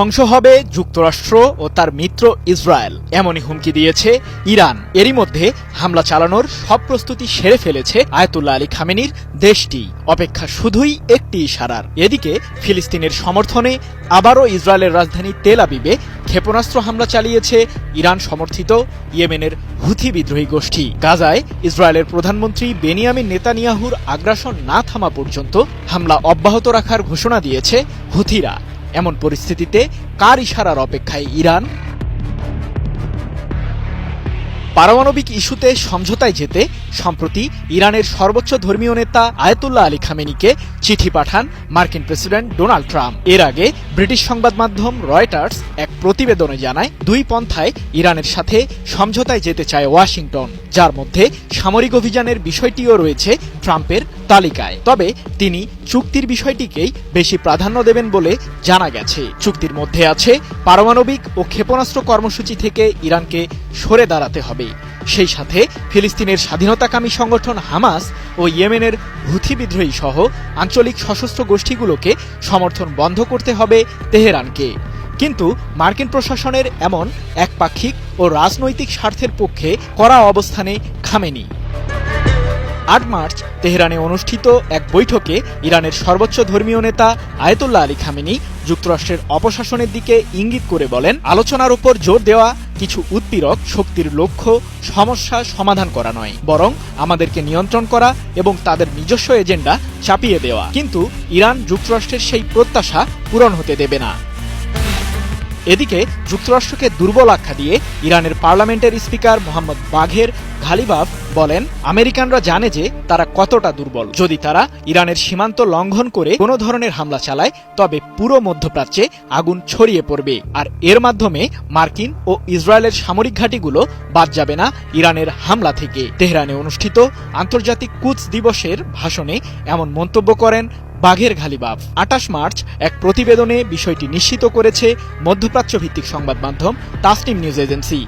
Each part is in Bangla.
ধ্বংস হবে যুক্তরাষ্ট্র ও তার মিত্র ইসরায়েল। এমনই হুমকি দিয়েছে ইরান। এরই মধ্যে হামলা চালানোর সব প্রস্তুতি সেরে ফেলেছে আয়তুল্লাহ আলী খামেনির দেশটি। অপেক্ষা শুধুই একটি ইশারার। এদিকে ফিলিস্তিনের সমর্থনে আবারও ইসরায়েলের রাজধানী তেল আবিবে ক্ষেপণাস্ত্র হামলা চালিয়েছে ইরান সমর্থিত ইয়েমেনের হুথি বিদ্রোহী গোষ্ঠী। গাজায় ইসরায়েলের প্রধানমন্ত্রী বেনিয়ামিন নেতানিয়াহুর আগ্রাসন না থামা পর্যন্ত হামলা অব্যাহত রাখার ঘোষণা দিয়েছে হুথিরা। এমন পরিস্থিতিতে কার ইশারার অপেক্ষায় ইরান? পারমাণবিক ইস্যুতে সমঝোতায় যেতে সম্প্রতি ইরানের সর্বোচ্চ ধর্মীয় নেতা আয়াতুল্লাহ আলী খামেনিকে চিঠি পাঠান মার্কিন প্রেসিডেন্ট ডোনাল্ড ট্রাম্প। এর আগে ব্রিটিশ সংবাদ মাধ্যম রয়টার্স এক প্রতিবেদনে জানায়, দুই পন্থায় ইরানের সাথে সমঝোতায় যেতে চায় ওয়াশিংটন, যার মধ্যে সামরিক অভিযানের বিষয়টিও রয়েছে ট্রাম্পের তালিকায়। তবে তিনি চুক্তির বিষয়টিকেই বেশি প্রাধান্য দেবেন বলে জানা গেছে। চুক্তির মধ্যে আছে পারমাণবিক ও ক্ষেপণাস্ত্র কর্মসূচি থেকে ইরানকে সরে দাঁড়াতে হবে। সেই সাথে ফিলিস্তিনের স্বাধীনতাকামী সংগঠন হামাস ও ইয়েমেনের হুথি বিদ্রোহী সহ আঞ্চলিক সশস্ত্র গোষ্ঠীগুলোকে সমর্থন বন্ধ করতে হবে তেহরানকে। কিন্তু মার্কিন প্রশাসনের এমন একপাক্ষিক ও রাজনৈতিক স্বার্থের পক্ষে করা অবস্থানে খামেনি আট মার্চ তেহরানে অনুষ্ঠিত এক বৈঠকে ইরানের সর্বোচ্চ ধর্মীয় নেতা আয়তুল্লাহ আলী খামেনি যুক্তরাষ্ট্রের অপশাসনের দিকে ইঙ্গিত করে বলেন, আলোচনার উপর জোর দেওয়া কিছু উৎপীড়ক শক্তির লক্ষ্য সমস্যা সমাধান করা নয়, বরং আমাদেরকে নিয়ন্ত্রণ করা এবং তাদের নিজস্ব এজেন্ডা চাপিয়ে দেওয়া। কিন্তু ইরান যুক্তরাষ্ট্রের সেই প্রত্যাশা পূরণ হতে দেবে না। এদিকে যুক্তরাষ্ট্রকে দুর্বল আখ্যা দিয়ে ইরানের পার্লামেন্টের স্পিকার মোহাম্মদ বাঘের ঘালিবাফ বলেন, আমেরিকানরা জানে যে তারা কতটা দুর্বল। যদি তারা ইরানের সীমান্ত লঙ্ঘন করে কোনো ধরনের হামলা চালায়, তবে পুরো মধ্যপ্রাচ্যে আগুন ছড়িয়ে পড়বে। আর এর মাধ্যমে মার্কিন ও ইসরায়েলের সামরিক ঘাঁটিগুলো বাদ যাবে না ইরানের হামলা থেকে। তেহরানে অনুষ্ঠিত আন্তর্জাতিক কুচ দিবসের ভাষণে এমন মন্তব্য করেন বাঘের ঘালিবাব। আটাশ মার্চ এক প্রতিবেদনে বিষয়টি নিশ্চিত করেছে মধ্যপ্রাচ্য ভিত্তিক সংবাদ মাধ্যম তাসনিম নিউজ এজেন্সি।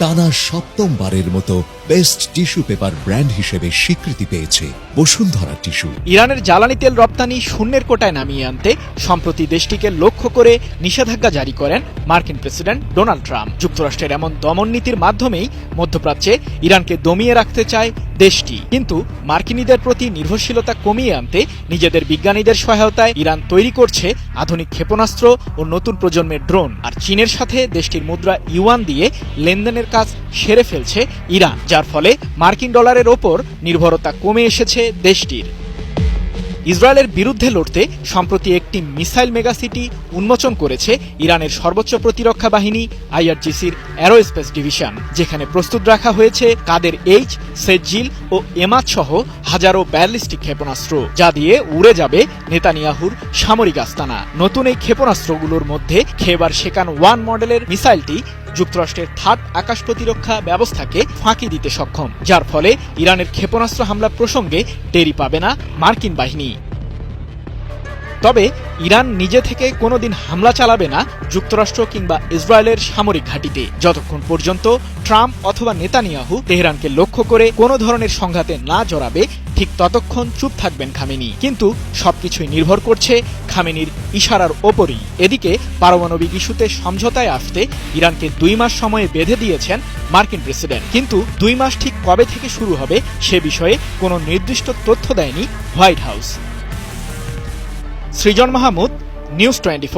টানা সপ্তমবারের মতো বেস্ট টিস্যু পেপার ব্র্যান্ড হিসেবে স্বীকৃতি পেয়েছে বসুন্ধরা টিস্যু। ইরানের জ্বালানি তেল রপ্তানি শূন্যের কোটায় নামিয়ে আনতে সম্প্রতি দেশটিকে লক্ষ্য করে নিষেধাজ্ঞা জারি করেন মার্কিন প্রেসিডেন্ট ডোনাল্ড ট্রাম্প। যুক্তরাষ্ট্রের এমন দমন নীতির মাধ্যমেই মধ্যপ্রাচ্যে ইরানকে দমিয়ে রাখতে চায় দেশটি। কিন্তু মার্কিনীদের প্রতি নির্ভরশীলতা কমিয়ে আনতে নিজেদের বিজ্ঞানীদের সহায়তায় ইরান তৈরি করছে আধুনিক ক্ষেপণাস্ত্র ও নতুন প্রজন্মের ড্রোন। আর চীনের সাথে দেশটির মুদ্রা ইউয়ান দিয়ে লেনদেনের কাজ সেরে ফেলছে ইরান যার ফলে মার্কিন ডলারের ওপর নির্ভরতা কমে এসেছে দেশটির। ইসরায়েলের বিরুদ্ধে লড়তে সম্প্রতি একটি মিসাইল মেগাসিটি উন্মোচন করেছে ইরানের সর্বোচ্চ প্রতিরক্ষা বাহিনী, আইআরজিসির অ্যারোস্পেস ডিভিশন, যেখানে প্রস্তুত রাখা হয়েছে কাদের এইচ, সেজিল ও এমাত সহ হাজারো ব্যালিস্টিক ক্ষেপণাস্ত্র, যা দিয়ে উড়ে যাবে নেতানিয়াহুর সামরিক আস্তানা। নতুন এই ক্ষেপণাস্ত্রগুলোর মধ্যে খেবার শেকান ওয়ান মডেলের মিসাইলটি যুক্তরাষ্ট্রের থার্ড আকাশ প্রতিরক্ষা ব্যবস্থাকে ফাঁকি দিতে সক্ষম, যার ফলে ইরানের ক্ষেপণাস্ত্র হামলা প্রসঙ্গে টেরি পাবে না মার্কিন বাহিনী। তবে ইরান নিজে থেকে কোনোদিন হামলা চালাবে না যুক্তরাষ্ট্র কিংবা ইসরায়েলের সামরিক ঘাঁটিতে, যতক্ষণ পর্যন্ত ট্রাম্প অথবা নেতানিয়াহু তেহরানকে লক্ষ্য করে কোনো ধরনের সংঘাতে না জড়াবে ঠিক ততক্ষণ চুপ থাকবেন খামেনি। কিন্তু সবকিছুই নির্ভর করছে খামেনির ইশারার ওপরই। এদিকে পারমাণবিক ইস্যুতে সমঝোতায় আসতে ইরানকে দুই মাস সময়ে বেঁধে দিয়েছেন মার্কিন প্রেসিডেন্ট। কিন্তু দুই মাস ঠিক কবে থেকে শুরু হবে সে বিষয়ে কোনো নির্দিষ্ট তথ্য দেয়নি White House. Srijan Mahmud, news twenty